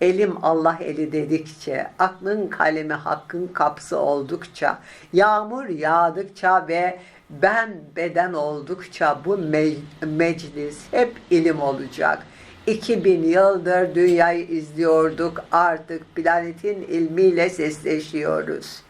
Elim Allah eli dedikçe, aklın kalemi hakkın kapısı oldukça, yağmur yağdıkça ve ben beden oldukça bu me- meclis hep ilim olacak. 2000 yıldır dünyayı izliyorduk artık planetin ilmiyle sesleşiyoruz.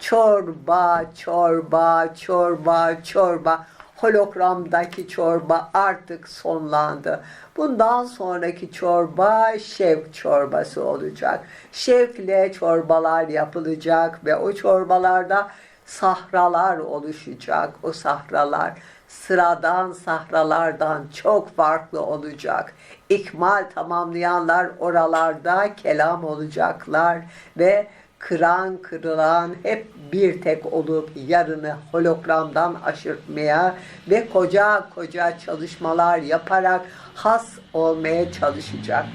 Çorba, çorba, çorba, çorba. Hologramdaki çorba artık sonlandı. Bundan sonraki çorba şevk çorbası olacak. Şevkle çorbalar yapılacak ve o çorbalarda sahralar oluşacak. O sahralar sıradan sahralardan çok farklı olacak. İkmal tamamlayanlar oralarda kelam olacaklar ve kıran kırılan hep bir tek olup yarını hologramdan aşırtmaya ve koca koca çalışmalar yaparak has olmaya çalışacak.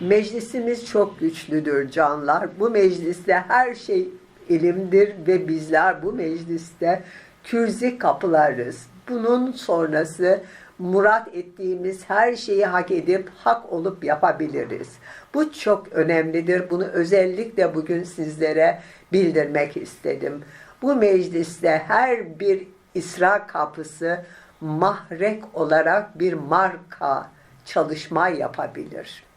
Meclisimiz çok güçlüdür canlar. Bu mecliste her şey ilimdir ve bizler bu mecliste kürzi kapılarız. Bunun sonrası murat ettiğimiz her şeyi hak edip hak olup yapabiliriz. Bu çok önemlidir. Bunu özellikle bugün sizlere bildirmek istedim. Bu mecliste her bir İsra kapısı mahrek olarak bir marka çalışma yapabilir.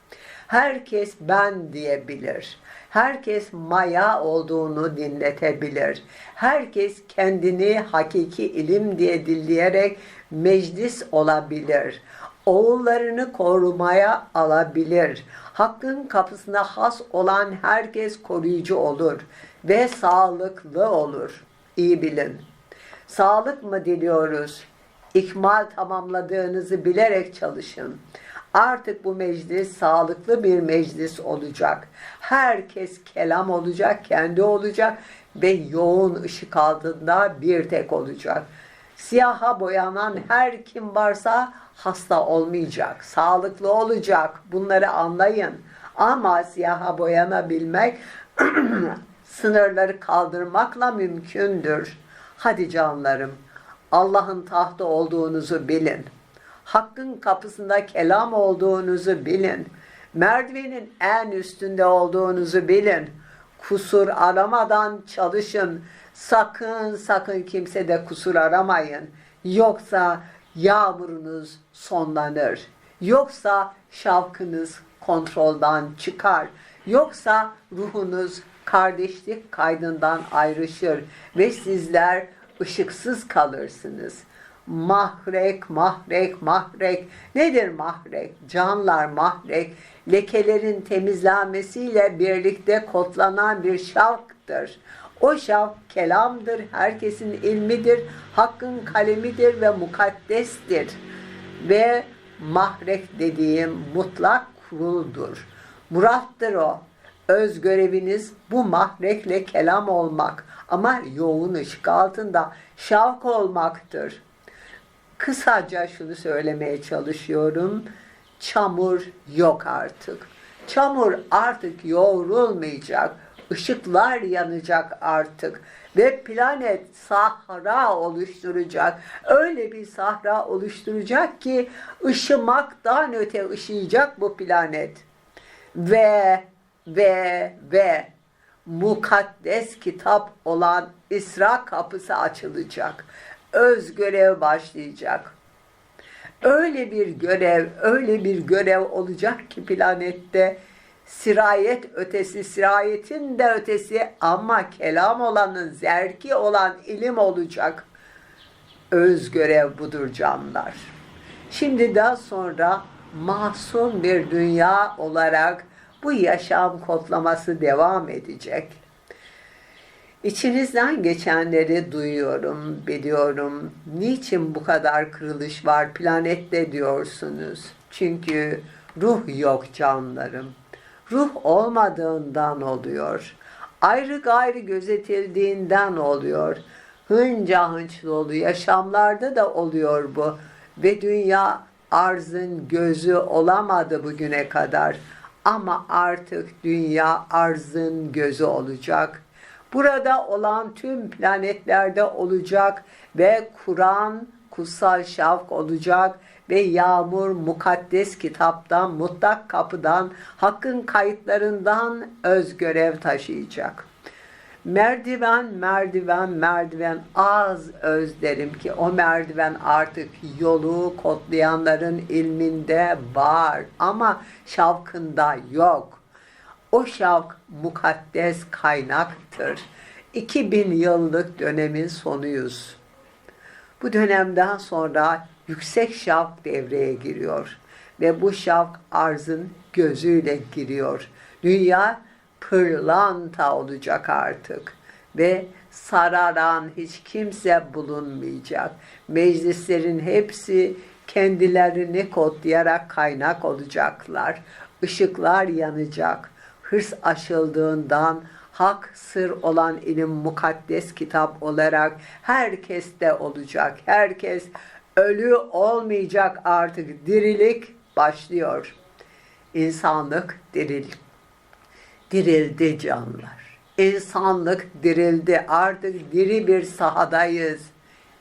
Herkes ben diyebilir. Herkes maya olduğunu dinletebilir. Herkes kendini hakiki ilim diye dilleyerek meclis olabilir. Oğullarını korumaya alabilir. Hakkın kapısına has olan herkes koruyucu olur ve sağlıklı olur. İyi bilin. Sağlık mı diliyoruz? İkmal tamamladığınızı bilerek çalışın. Artık bu meclis sağlıklı bir meclis olacak. Herkes kelam olacak, kendi olacak ve yoğun ışık altında bir tek olacak. Siyaha boyanan her kim varsa hasta olmayacak, sağlıklı olacak. Bunları anlayın. Ama siyaha boyanabilmek sınırları kaldırmakla mümkündür. Hadi canlarım, Allah'ın tahtı olduğunuzu bilin. Hakkın kapısında kelam olduğunuzu bilin. Merdivenin en üstünde olduğunuzu bilin. Kusur aramadan çalışın. Sakın sakın kimse de kusur aramayın. Yoksa yağmurunuz sonlanır. Yoksa şavkınız kontrolden çıkar. Yoksa ruhunuz kardeşlik kaydından ayrışır ve sizler ışıksız kalırsınız. Mahrek, mahrek, mahrek. Nedir mahrek? Canlar mahrek. Lekelerin temizlenmesiyle birlikte kodlanan bir şavktır. O şavk kelamdır, herkesin ilmidir, hakkın kalemidir ve mukaddestir. Ve mahrek dediğim mutlak kuruldur. Murattır o. Öz göreviniz bu mahrekle kelam olmak ama yoğun ışık altında şavk olmaktır. Kısaca şunu söylemeye çalışıyorum. Çamur yok artık. Çamur artık yoğrulmayacak. Işıklar yanacak artık ve planet sahra oluşturacak. Öyle bir sahra oluşturacak ki ışımaktan öte ışıyacak bu planet. Ve ve ve mukaddes kitap olan İsra kapısı açılacak. Öz görev başlayacak. Öyle bir görev, öyle bir görev olacak ki planette sirayet ötesi, sirayetin de ötesi ama kelam olanın, zerki olan ilim olacak. Öz görev budur canlar. Şimdi daha sonra masum bir dünya olarak bu yaşam kodlaması devam edecek. İçinizden geçenleri duyuyorum, biliyorum. Niçin bu kadar kırılış var planette diyorsunuz? Çünkü ruh yok canlarım. Ruh olmadığından oluyor. Ayrı gayrı gözetildiğinden oluyor. Hınca hınç dolu yaşamlarda da oluyor bu. Ve dünya arzın gözü olamadı bugüne kadar. Ama artık dünya arzın gözü olacak. Burada olan tüm planetlerde olacak ve Kur'an kutsal şavk olacak ve yağmur mukaddes kitaptan, mutlak kapıdan, hakkın kayıtlarından öz görev taşıyacak. Merdiven, merdiven, merdiven az özlerim ki o merdiven artık yolu kodlayanların ilminde var ama şavkında yok. O şavk mukaddes kaynaktır. 2000 yıllık dönemin sonuyuz. Bu dönemden sonra yüksek şavk devreye giriyor ve bu şavk arzın gözüyle giriyor. Dünya pırlanta olacak artık ve sararan hiç kimse bulunmayacak. Meclislerin hepsi kendilerini kodlayarak kaynak olacaklar. Işıklar yanacak. Hırs aşıldığından hak sır olan ilim mukaddes kitap olarak herkeste olacak. Herkes ölü olmayacak artık. Dirilik başlıyor. İnsanlık diril, dirildi canlar. İnsanlık dirildi. Artık diri bir sahadayız.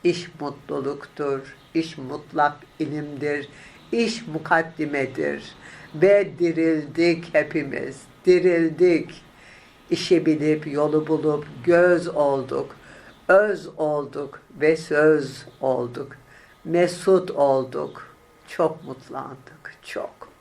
İş mutluluktur. İş mutlak ilimdir. İş mukaddimedir. Ve dirildik hepimiz. Dirildik. İşi bilip, yolu bulup, göz olduk. Öz olduk ve söz olduk. Mesut olduk. Çok mutlandık. Çok.